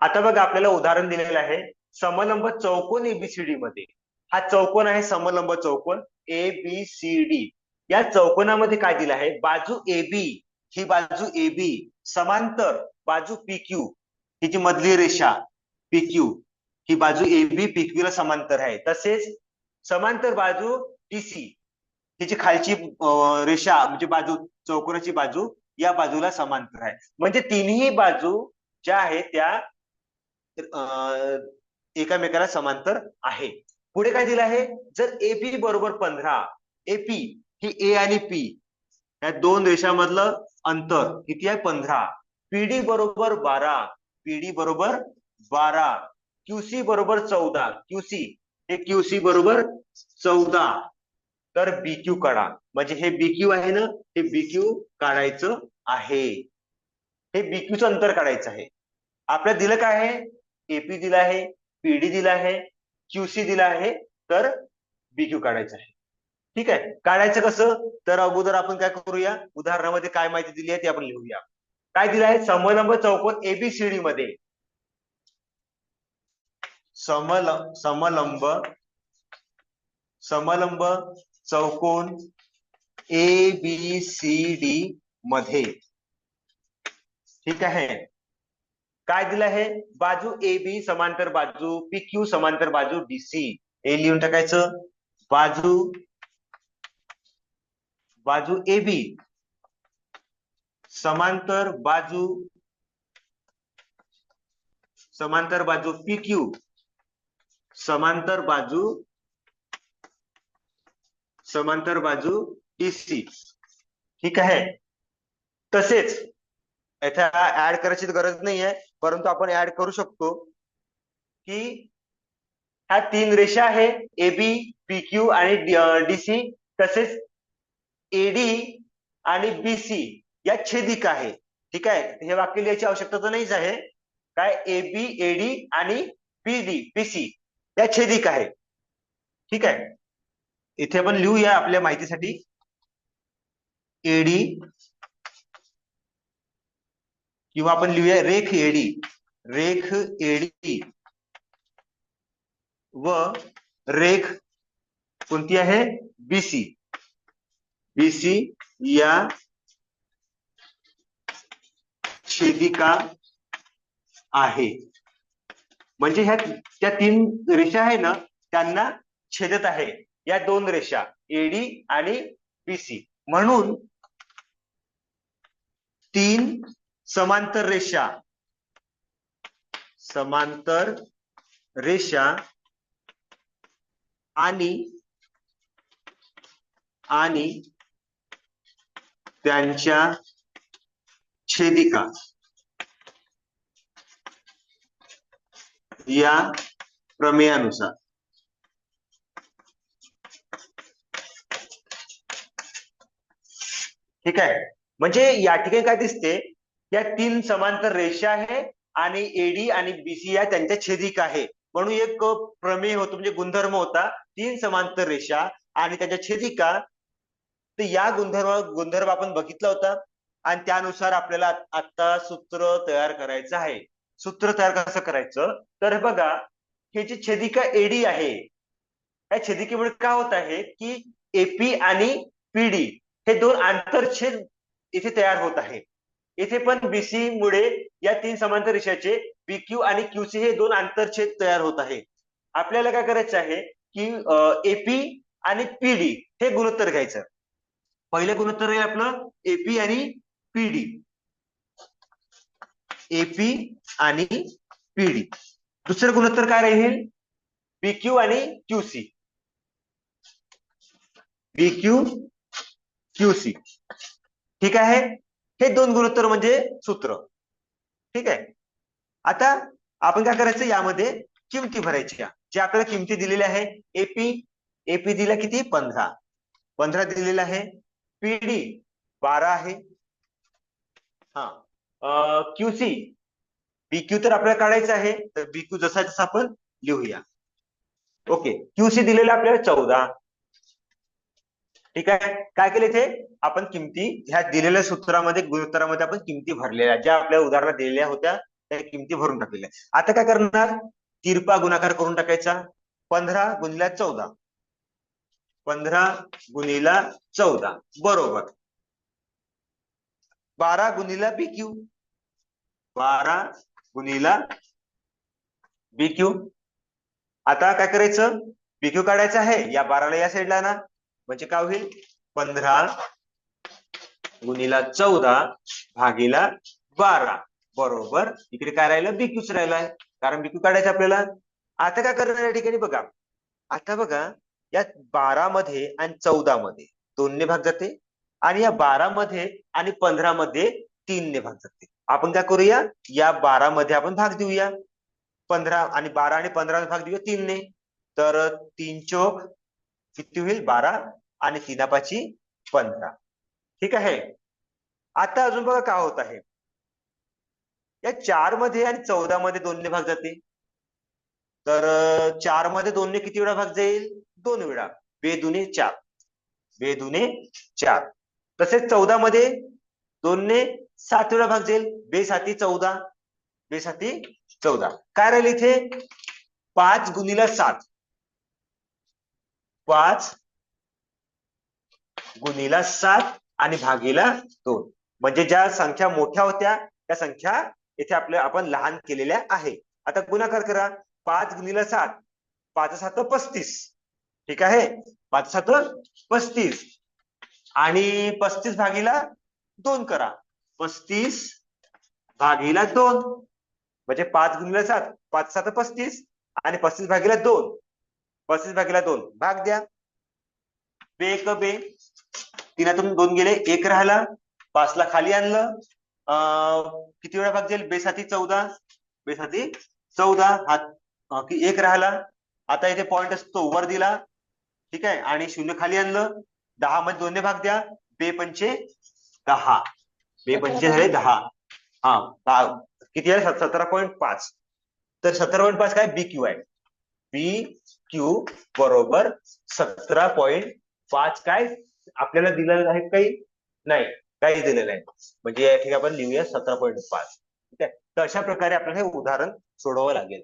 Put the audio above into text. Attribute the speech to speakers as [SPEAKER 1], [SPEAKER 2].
[SPEAKER 1] आता बघा आपल्याला उदाहरण दिलेलं आहे समलंब चौकोन एबीसीडी मध्ये. हा चौकोन आहे समलंब चौकोन ए बी सी डी या चौकोनामध्ये काय दिलं आहे? बाजू ए बी ही बाजू ए बी समांतर बाजू पी क्यू ही जी मधली रेषा पी क्यू ही बाजू ए बी पी क्यू ला समांतर आहे. तसेच समांतर बाजू सी हिची खालची रेषा म्हणजे बाजू चौकोनाची बाजू या बाजूला समांतर आहे. म्हणजे तिन्ही बाजू ज्या आहेत त्या एकामेकाला समांतर आहे. पुढे काय दिलं आहे? जर एपी बरोबर पंधरा एपी ही ए आणि पी या दोन रेषामधलं अंतर किती आहे? पंधरा. पीडी बरोबर बारा पीडी बरोबर बारा क्यूसी बरोबर चौदा. क्यूसी हे क्यूसी बरोबर चौदा. तर बीक्यू काढा. म्हणजे हे बीक्यू आहे ना हे बीक्यू काढायचं आहे. हे बीक्यूचं अंतर काढायचं आहे. आपल्याला दिलं काय आहे? एपी दिला आहे पीडी दिला आहे क्यूसी दिला आहे तर बीक्यू काढायचं आहे. ठीक आहे? काढायचं कसं? तर अगोदर आपण काय करूया? उदाहरणामध्ये काय माहिती दिली आहे ती आपण लिहूया. काय दिलं आहे? समलंब चौकोन एबीसीडी मध्ये. समल समलंब समलंब चौकोन ए बी सी डी मध्ये. ठीक आहे? काय दिलं आहे? बाजू ए बी समांतर बाजू पी क्यू समांतर बाजू डीसी हे लिहून टाकायचं. बाजू बाजू ए बी समांतर बाजू समांतर बाजू पी क्यू समांतर बाजू समांतर बाजू डीसी ठीक आहे? तसेच याच्या ऍड करायची गरज नाही आहे परंतु आपण ऍड करू शकतो की ह्या तीन रेषा आहे ए बी पी क्यू आणि डीसी तसेच एडी आणि बीसी या छेदिक आहे. ठीक आहे? हे वाक्य लिहायची आवश्यकता तर नाहीच आहे. काय? ए बी एडी आणि पी डी पीसी या छेदिक आहे. ठीक आहे? इथे आपण लिहूया आपल्या माहितीसाठी. एडी किंवा आपण लिहूया रेख एडी रेख एडी व रेख कोणती आहे? बीसी बीसी या छेदिका आहे. म्हणजे ह्या त्या तीन रेषा आहे ना त्यांना छेदत आहे. या दोन रेषा एडी आणि बीसी म्हणून तीन समांतर रेषा. समांतर रेषा आणि आणि त्यांच्या छेदिका. या प्रमेयानुसार. ठीक आहे? म्हणजे या ठिकाणी काय दिसते? या तीन समांतर रेषा आहे आणि एडी आणि बीसी या त्यांच्या छेदिका आहे म्हणून एक प्रमेय होतो म्हणजे गुणधर्म होता तीन समांतर रेषा आणि त्याच्या छेदिका. तर या गुणधर्म गुणधर्म आपण बघितला होता आणि त्यानुसार आपल्याला आता सूत्र तयार करायचं आहे. सूत्र तयार कसं करायचं? तर बघा हे जी छेदिका एडी आहे या छेदिकेमुळे काय होत आहे की एपी आणि पीडी हे दोन आंतरछेद इथे तयार होत आहे. इथे पण बीसी मुळे या तीन समांतर रेषाचे बीक्यू आणि क्यूसी हे दोन आंतरछेद तयार होत आहे. आपल्याला काय करायचं आहे की एपी आणि पीडी हे गुणोत्तर घ्यायचं. पहिलं गुणोत्तर आहे आपलं एपी आणि पीडी एपी आणि पीडी दुसरं गुणोत्तर काय राहील? बीक्यू आणि क्यूसी बीक्यू क्यूसी ठीक आहे? हे दोन गुणोत्तर म्हणजे सूत्र. ठीक आहे? आता आपण काय करायचं? यामध्ये किमती भरायच्या जे आपल्याला किमती दिलेल्या आहे एपी एपी दिला किती? पंधरा. पंधरा दिलेला आहे. पीडी बारा आहे. हा. क्यूसी बीक्यू तर आपल्याला काढायचं आहे. तर बीक्यू जसा जसा आपण लिहूया. ओके. क्यूसी दिलेला आपल्याला चौदा. ठीक आहे? काय केले इथे? आपण किमती ह्या दिलेल्या सूत्रामध्ये गुणोत्तरामध्ये आपण किमती भरलेल्या ज्या आपल्या उदाहरणात दिलेल्या होत्या त्या किमती भरून टाकलेल्या आता काय करणार? तिरपा गुणाकार करून टाकायचा. पंधरा गुणिला चौदा. पंधरा गुणिला चौदा. बरोबर. बारा गुणिला बीक्यू बारा गुणिला बीक्यू आता काय करायचं? बी क्यू काढायचं आहे. या बाराला या साईडला ना म्हणजे काय होईल? पंधरा गुणिला चौदा भागीला बारा. बरोबर? इकडे काय राहिलं? बीक्यूच राहिलाय कारण बिक्यू काढायचं आपल्याला. आता काय करणार या ठिकाणी बघा. आता बघा या बारा मध्ये आणि चौदा मध्ये दोनने भाग जाते. आणि या बारा मध्ये आणि पंधरा मध्ये तीनने भाग जाते. आपण काय करूया? या बारा मध्ये आपण भाग देऊया. पंधरा आणि बारा आणि पंधरा भाग देऊया तीनने. तर तीन चोक किती होईल बारा आणि तीनापाची पंधरा. ठीक आहे? आता अजून बघा काय होत आहे. या चारमध्ये आणि चौदा मध्ये दोनने भाग जाते तर चारमध्ये दोनने किती वेळा भाग जाईल? दोन वेळा. बेदुने चार. बेदुने चार. तसेच चौदा मध्ये दोनने सात वेळा भाग जाईल. बेसाती चौदा. बेसाती चौदा. काय राहील इथे? पाच गुणिला सात. पाच गुणीला सात आणि भागीला दोन. म्हणजे ज्या संख्या मोठ्या होत्या त्या संख्या इथे आपल्या आपण लहान केलेल्या आहे. आता गुणाकार करा. पाच गुणीला सात. पाच सात पस्तीस. ठीक आहे? पाच सात पस्तीस. आणि पस्तीस भागीला दोन करा. पस्तीस भागीला दोन. म्हणजे पाच गुणीला सात. पाच सात पस्तीस आणि पस्तीस भागीला दोन. पस्तीस भागीला दोन. भाग द्या. बे एक बे. तीनातून दोन गेले. एक राहिला. पाचला खाली आणलं. अं, किती वेळा भाग जाईल बेसाती चौदा. बेसाती चौदा. हा एक राहिला. आता इथे पॉइंट असतो. वर दिला. ठीक आहे? आणि शून्य खाली आणलं. दहा मध्ये दोनने भाग द्या. बे पंचे दहा. बे पंचे झाले दहा. हा किती आहे? सत- सतरा पॉईंट पाच. तर सतरा पॉईंट पाच काय? बी क्यू आहे बी क्यू बरोबर सतरा पॉईंट पाच काय आपल्याला दिलेलं आहे काही? नाही काही दिलेलं नाही. म्हणजे या ठिकाणी आपण लिहूया सतरा पॉईंट पाच. ठीक आहे? तर अशा प्रकारे आपल्याला हे उदाहरण सोडवावं लागेल.